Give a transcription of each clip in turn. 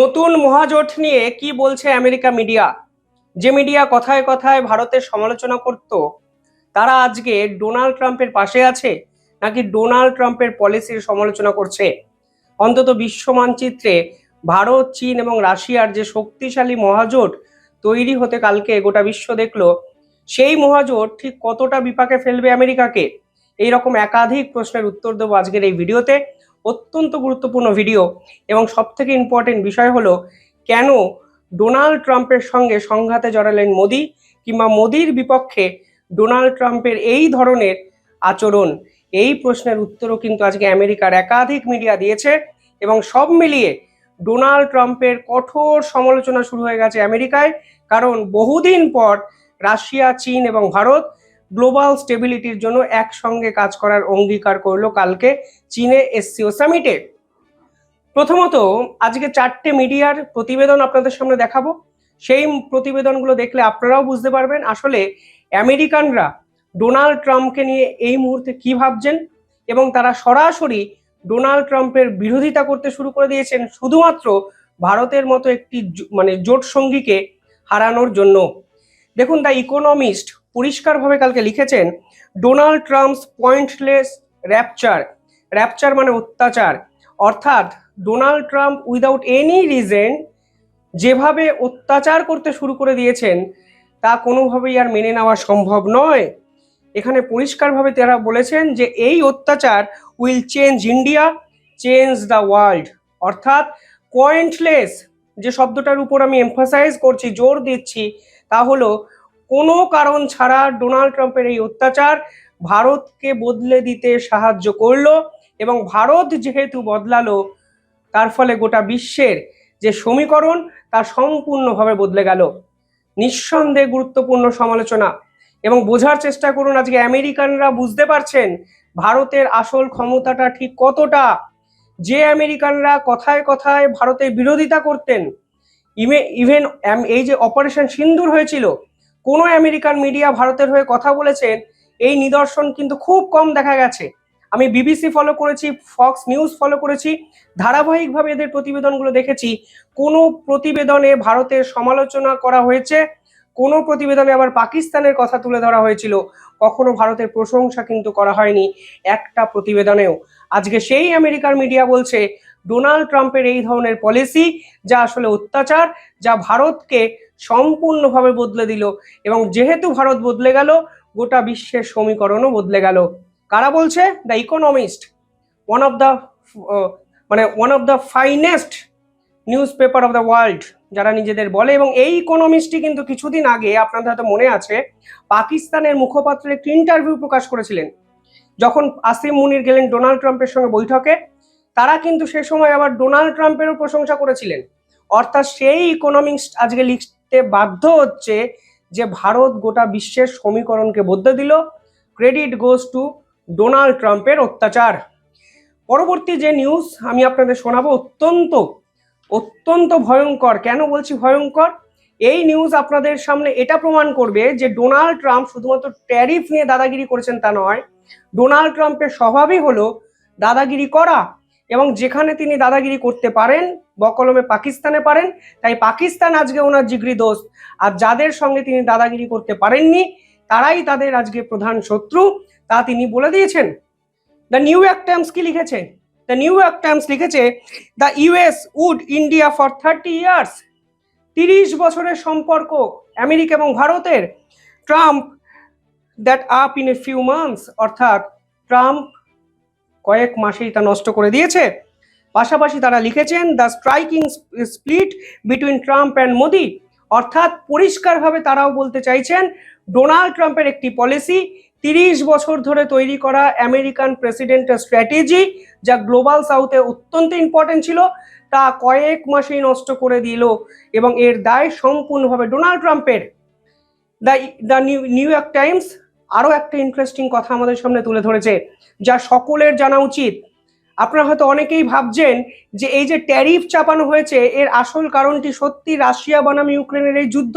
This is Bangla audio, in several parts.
নতুন মহাজোট নিয়ে কি বলছে আমেরিকা মিডিয়া? যে মিডিয়া কথায় কথায় ভারতের সমালোচনা করত, তারা আজকে ডোনাল্ড ট্রাম্পের পাশে আছে নাকি ডোনাল্ড ট্রাম্পের পলিসির সমালোচনা করছে? অন্তত বিশ্ব মানচিত্রে ভারত, চীন এবং রাশিয়ার যে শক্তিশালী মহাজোট তৈরি হতে কালকে গোটা বিশ্ব দেখল, সেই মহাজোট ঠিক কতটা বিপাকে ফেলবে আমেরিকাকে? এই রকম একাধিক প্রশ্নের উত্তর দেবো আজকের এই ভিডিওতে। অত্যন্ত গুরুত্বপূর্ণ ভিডিও এবং সব থেকে ইম্পর্টেন্ট বিষয় হলো, কেন ডোনাল্ড ট্রাম্পের সঙ্গে সংঘাতে জড়ালেন মোদি কিংবা মোদির বিপক্ষে ডোনাল্ড ট্রাম্পের এই ধরনের আচরণ? এই প্রশ্নের উত্তরও কিন্তু আজকে আমেরিকার একাধিক মিডিয়া দিয়েছে এবং সব মিলিয়ে ডোনাল্ড ট্রাম্পের কঠোর সমালোচনা শুরু হয়ে গেছে আমেরিকায়, কারণ বহুদিন পর রাশিয়া, চীন এবং ভারত গ্লোবাল স্টেবিলিটির জন্য একসঙ্গে কাজ করার অঙ্গীকার করল কালকে চীনে এসসিও সামিটে প্রথমত, আজকে চারটে মিডিয়ার প্রতিবেদন আপনাদের সামনে দেখাবো। সেই প্রতিবেদনগুলো দেখলে আপনারাও বুঝতে পারবেন আসলে আমেরিকানরা ডোনাল্ড ট্রাম্পকে নিয়ে এই মুহূর্তে কি ভাবছেন এবং তারা সরাসরি ডোনাল্ড ট্রাম্পের বিরোধিতা করতে শুরু করে দিয়েছেন শুধুমাত্র ভারতের মতো একটি মানে জোট সঙ্গীকে হারানোর জন্য। দেখুন, দ্য ইকোনমিস্ট পরিষ্কারভাবে কালকে লিখেছেন Donald Trump's pointless rapture rapture মানে অত্যাচার। অর্থাৎ Donald Trump without any reason যেভাবে অত্যাচার করতে শুরু করে দিয়েছেন, তা কোনোভাবেই আর মেনে নেওয়া সম্ভব নয়। এখানে পরিষ্কারভাবে তারা বলেছেন যে এই অত্যাচার will change India change the world অর্থাৎ পয়েন্টলেস যে শব্দটার উপর আমি এমফাসাইজ করছি, জোর দিচ্ছি, তা হলো কোনো কারণ ছাড়া ডোনাল্ড ট্রাম্পের এই অত্যাচার ভারতকে বদলে দিতে সাহায্য করল এবং ভারত যেহেতু বদলালো, তার ফলে গোটা বিশ্বের যে সমীকরণ, তা সম্পূর্ণভাবে বদলে গেল। নিঃসন্দেহে গুরুত্বপূর্ণ সমালোচনা। এবং বোঝার চেষ্টা করুন, আজকে আমেরিকানরা বুঝতে পারছেন ভারতের আসল ক্ষমতাটা ঠিক কতটা। যে আমেরিকানরা কথায় কথায় ভারতের বিরোধিতা করতেন ইভেন এই যে অপারেশন সিন্দুর হয়েছিল কোনো আমেরিকান মিডিয়া ভারতের হয়ে কথা বলেছেন, এই নিদর্শন কিন্তু খুব কম দেখা গেছে। আমি বিবিসি ফলো করেছি ফক্স নিউজ ফলো করেছি, ধারাবাহিকভাবে এদের প্রতিবেদনগুলো দেখেছি। কোনো প্রতিবেদনে ভারতের সমালোচনা করা হয়েছে, কোনো প্রতিবেদনে আবার পাকিস্তানের কথা তুলে ধরা হয়েছিল। কখনো ভারতের প্রশংসা কিন্তু করা হয়নি একটা প্রতিবেদনেও। আজকে সেই আমেরিকার মিডিয়া বলছে, ডোনাল্ড ট্রাম্পের এই ধরনের পলিসি যা আসলে অত্যাচার, যা ভারতকে সম্পূর্ণভাবে বদলে দিল এবং যেহেতু ভারত বদলে গেল, গোটা বিশ্বের সমীকরণও বদলে গেল। কারা বলছে? The Economist one of the মানে one of the finest newspaper of the world যারা নিজেদের বলে। এবং এই ইকোনমিস্টই কিন্তু কিছুদিন আগে, আপনাদের হয়তো মনে আছে, পাকিস্তানের মুখপাত্রের একটি ইন্টারভিউ প্রকাশ করেছিলেন। যখন আসিম মুনির গেলেন ডোনাল্ড ট্রাম্পের সঙ্গে বৈঠকে, তারা কিন্তু সে সময় আবার ডোনাল্ড ট্রাম্পেরও প্রশংসা করেছিলেন। অর্থাৎ সেই ইকোনমিক্স আজকে লিখতে বাধ্য হচ্ছে যে ভারত গোটা বিশ্বের সমীকরণকে বদলে দিল। ক্রেডিট গোজ টু ডোনাল্ড ট্রাম্পের অত্যাচার। পরবর্তী যে নিউজ আমি আপনাদের শোনাবো অত্যন্ত অত্যন্ত ভয়ঙ্কর। কেন বলছি ভয়ঙ্কর? এই নিউজ আপনাদের সামনে এটা প্রমাণ করবে যে ডোনাল্ড ট্রাম্প শুধুমাত্র ট্যারিফ নিয়ে দাদাগিরি করেছেন তা নয়, ডোনাল্ড ট্রাম্পের স্বভাবই হলো দাদাগিরি করা। এবং যেখানে তিনি দাদাগিরি করতে পারেন, বকলমে পাকিস্তানে পারেন, তাই পাকিস্তান আজকে ওনার জিগরি দোষ আর যাদের সঙ্গে তিনি দাদাগিরি করতে পারেননি, তারাই তাদের আজকে প্রধান শত্রু। তা তিনি বলে দিয়েছেন। দ্য নিউ ইয়র্ক টাইমস কি লিখেছে? দ্য নিউ ইয়র্ক টাইমস লিখেছে the US wooed India for thirty years তিরিশ বছরের সম্পর্ক আমেরিকা এবং ভারতের। Trump that up in a few months অর্থাৎ ট্রাম্প কয়েক মাসেই তা নষ্ট করে দিয়েছে। পাশাপাশি তারা লিখেছেন the striking split between Trump and Modi অর্থাৎ পরিষ্কারভাবে তারাও বলতে চাইছেন ডোনাল্ড ট্রাম্পের একটি পলিসি তিরিশ বছর ধরে তৈরি করা আমেরিকান প্রেসিডেন্টের স্ট্র্যাটেজি যা গ্লোবাল সাউথে অত্যন্ত ইম্পর্টেন্ট ছিল, তা কয়েক মাসেই নষ্ট করে দিল এবং এর দায় সম্পূর্ণভাবে ডোনাল্ড ট্রাম্পের the the New New York Times আরও একটা ইন্টারেস্টিং কথা আমাদের সামনে তুলে ধরেছে, যা সকলের জানা উচিত। আপনারা হয়তো অনেকেই ভাবছেন যে এই যে ট্যারিফ চাপানো হয়েছে, এর আসল কারণটি সত্যি রাশিয়া বনাম ইউক্রেনের এই যুদ্ধ?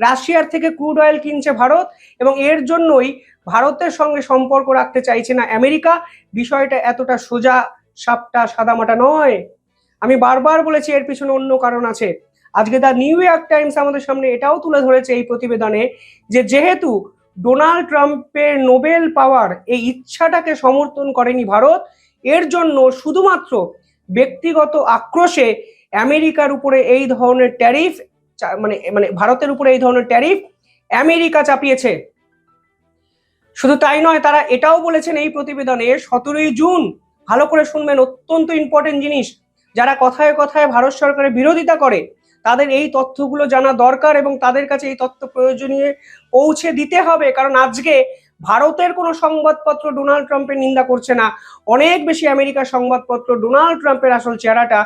রাশিয়ার থেকে ক্রুড অয়েল কিনছে ভারত এবং এর জন্যই ভারতের সঙ্গে সম্পর্ক রাখতে চাইছে না আমেরিকা। বিষয়টা এতটা সোজা, সাপটা, সাদামাটা নয়। আমি বারবার বলেছি এর পিছনে অন্য কারণ আছে। আজকে দ্য নিউ ইয়র্ক টাইমস আমাদের সামনে এটাও তুলে ধরেছে এই প্রতিবেদনে যে যেহেতু ডোনাল্ড ট্রাম্পের নোবেল পাওয়ার এই ইচ্ছাটাকে সমর্থন করেনি ভারত। এর জন্য শুধুমাত্র ব্যক্তিগত আক্রোশে আমেরিকার উপরে এই ধরনের ট্যারিফ মানে মানে ভারতের উপরে এই ধরনের ট্যারিফ আমেরিকা চাপিয়েছে। শুধু তাই নয়, তারা এটাও বলেছেন এই প্রতিবেদনে, সতেরোই জুন, ভালো করে শুনবেন, অত্যন্ত ইম্পর্টেন্ট জিনিস। যারা কথায় কথায় ভারত সরকারের বিরোধিতা করে তাদের এই তথ্যগুলো জানা দরকার এবং তাদের কাছে এই তথ্য প্রয়োজনীয় পৌঁছে দিতে হবে। কারণ আজকে ভারতের কোনো সংবাদপত্র ডোনাল্ড ট্রাম্পের নিন্দা করছে না। অনেক বেশি আমেরিকার সংবাদপত্র ডোনাল্ড ট্রাম্পের আসল চেহারাটা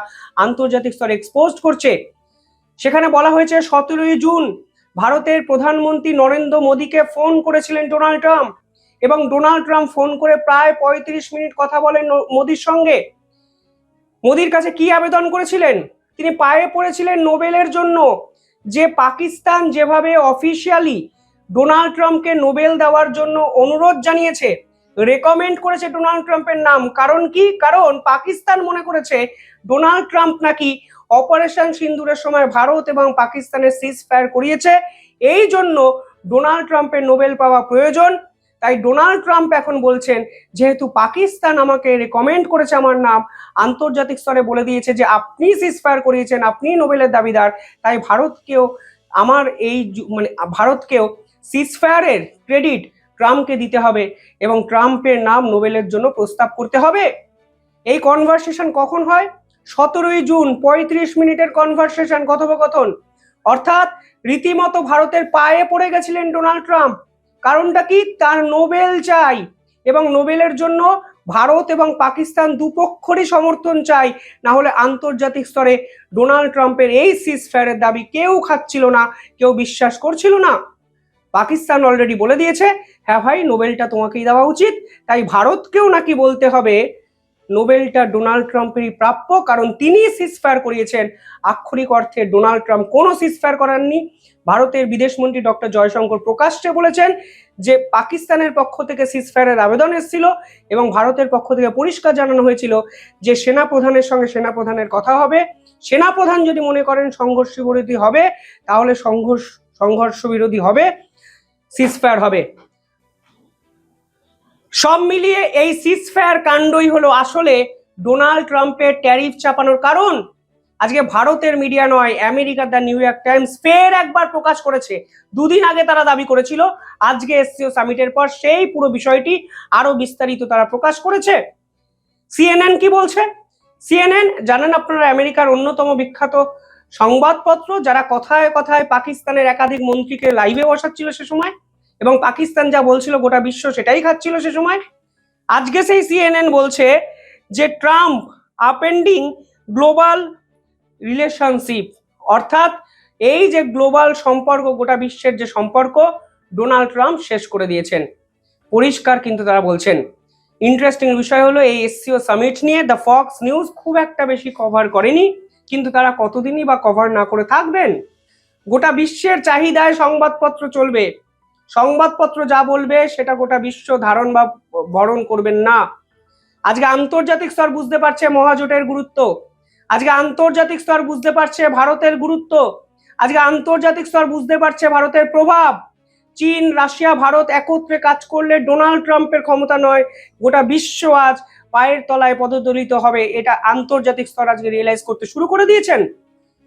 আন্তর্জাতিক স্তরে এক্সপোজ করছে। সেখানে বলা হয়েছে, সতেরোই জুন ভারতের প্রধানমন্ত্রী নরেন্দ্র মোদীকে ফোন করেছিলেন ডোনাল্ড ট্রাম্প এবং ডোনাল্ড ট্রাম্প ফোন করে প্রায় পঁয়ত্রিশ মিনিট কথা বলেন মোদির সঙ্গে। মোদির কাছে কি আবেদন করেছিলেন? তিনি পায়ে পড়েছিলেন নোবেলের জন্য। যে পাকিস্তান যেভাবে অফিসিয়ালি ডোনাল্ড ট্রাম্পকে নোবেল দেওয়ার জন্য অনুরোধ জানিয়েছে রেকমেন্ড করেছে ডোনাল্ড ট্রাম্পের নাম। কারণ কি? কারণ পাকিস্তান মনে করেছে ডোনাল্ড ট্রাম্প নাকি অপারেশন সিন্দুরের সময় ভারত এবং পাকিস্তানের সিজ ফায়ার করিয়েছে। এই জন্য ডোনাল্ড ট্রাম্পের নোবেল পাওয়া প্রয়োজন। তাই ডোনাল্ড ট্রাম্প এখন বলছেন, যেহেতু পাকিস্তান আমাকে রেকমেন্ড করেছে আমার নাম, আন্তর্জাতিক স্তরে বলে দিয়েছে যে আপনি সিজ ফায়ার করিয়েছেন, আপনি নোবেলের দাবিদার, তাই ভারতকেও আমার এই মানে ভারতকেও সিজ ফায়ারের ক্রেডিট ট্রাম্পকে দিতে হবে এবং ট্রাম্পের নাম নোবেলের জন্য প্রস্তাব করতে হবে। এই কনভারসেশন কখন হয়? সতেরোই জুন, পঁয়ত্রিশ মিনিটের কনভারসেশন কথোপকথন। অর্থাৎ রীতিমতো ভারতের পায়ে পড়ে গেছিলেন ডোনাল্ড ট্রাম্প। কারণটা কি? তার নোবেল চাই এবং নোবেলের জন্য ভারত এবং পাকিস্তান দুপক্ষরই সমর্থন চাই। না হলে আন্তর্জাতিক স্তরে ডোনাল্ড ট্রাম্পের এই সিস ফায়ারের দাবি কেউ খাচ্ছিল না, কেউ বিশ্বাস করছিল না। পাকিস্তান অলরেডি বলে দিয়েছে হ্যাঁ ভাই, নোবেলটা তোমাকেই দেওয়া উচিত। তাই ভারতকেও নাকি বলতে হবে নোবেলটা ডোনাল্ড ট্রাম্পেরই প্রাপ্য, কারণ তিনি সিজফায়ার করিয়েছেন। আক্ষরিক অর্থে ডোনাল্ড ট্রাম্প কোনো সিজফায়ার করাননি। ভারতের বিদেশমন্ত্রী ডক্টর জয়শঙ্কর প্রকাশ্যে বলেছেন যে, পাকিস্তানের পক্ষ থেকে সিজফায়ারের আবেদন এসেছিল এবং ভারতের পক্ষ থেকে পরিষ্কার জানানো হয়েছিল যে, সেনাপ্রধানের সঙ্গে সেনাপ্রধানের কথা হবে। সেনাপ্রধান যদি মনে করেন সংঘর্ষ বিরোধী হবে, তাহলে সংঘর্ষ সংঘর্ষ বিরোধী হবে সিজফায়ার হবে। সব মিলিয়ে এই সিজফায়ার কাণ্ডই হলো আসলে ডোনাল্ড ট্রাম্পের ট্যারিফ চাপানোর কারণ। আজকে ভারতের মিডিয়া নয় আমেরিকার দ্য নিউ ইয়র্ক টাইমস ফের একবার প্রকাশ করেছে। দুদিন আগে তারা দাবি করেছিল, আজকে এসসিও সামিটের পর সেই পুরো বিষয়টি আরও বিস্তারিত তারা প্রকাশ করেছে। সিএনএন কি বলছে? সিএনএন জানেন আপনারা, আমেরিকার অন্যতম বিখ্যাত সংবাদপত্র, যারা কথায় কথায় পাকিস্তানের একাধিক মন্ত্রীকে লাইভে বসাচ্ছিল সে সময়? এবং পাকিস্তান যা বলছিল গোটা বিশ্ব সেটাই খাচ্ছিল সে সময়। আজকে সেই সিএনএন বলছে যে ট্রাম্প আপেন্ডিং গ্লোবাল রিলেশনশিপ অর্থাৎ এই যে গ্লোবাল সম্পর্ক, গোটা বিশ্বের যে সম্পর্ক ডোনাল্ড ট্রাম্প শেষ করে দিয়েছেন। পরিষ্কার কিন্তু তারা বলছেন। ইন্টারেস্টিং বিষয় হলো এই এসসিও সামিট নিয়ে দ্য ফক্স নিউজ খুব একটা বেশি কভার করেনি, কিন্তু তারা কতদিনই বা কভার না করে থাকবেন? গোটা বিশ্বের চাহিদায় সংবাদপত্র চলবে। সংবাদপত্র যা বলবে সেটা গোটা বিশ্ব ধারণ বা বরণ করবেন না। আজকে আন্তর্জাতিক স্তর বুঝতে পারছে মহাজোটের গুরুত্ব। আজকে আন্তর্জাতিক স্তর বুঝতে পারছে ভারতের গুরুত্ব। আজকে আন্তর্জাতিক স্তর বুঝতে পারছে ভারতের প্রভাব। চীন, রাশিয়া, ভারত একত্রে কাজ করলে ডোনাল্ড ট্রাম্পের ক্ষমতা নয়, গোটা বিশ্ব আজ পায়ের তলায় পদদলিত হবে। এটা আন্তর্জাতিক স্তর আজকে রিয়েলাইজ করতে শুরু করে দিয়েছেন।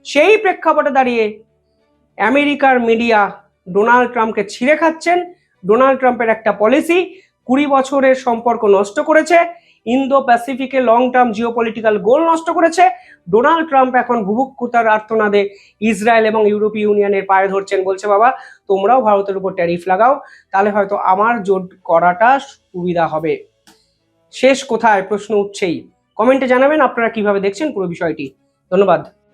সেই প্রেক্ষাপটে দাঁড়িয়ে আমেরিকার মিডিয়া ডোনাল্ড ট্রাম্পকে ছিঁড়ে খাচ্ছেন। ডোনাল্ড ট্রাম্পের একটা পলিসি, কুড়ি বছরের সম্পর্ক নষ্ট করেছে ইন্দো প্যাসিফিকে লং টার্ম জিওপলিটিক্যাল গোল নষ্ট করেছে। ডোনাল্ড ট্রাম্প এখন ভুভুক্ষুতার আর্তনাদে ইসরায়েল এবং ইউরোপীয় ইউনিয়নের পায়ে ধরছেন। বলছে, বাবা, তোমরাও ভারতের উপর ট্যারিফ লাগাও, তাহলে হয়তো আমার জোট করাটা সুবিধা হবে। শেষ কোথায়? প্রশ্ন উঠছেই। কমেন্টে জানাবেন আপনারা কীভাবে দেখছেন পুরো বিষয়টি। ধন্যবাদ।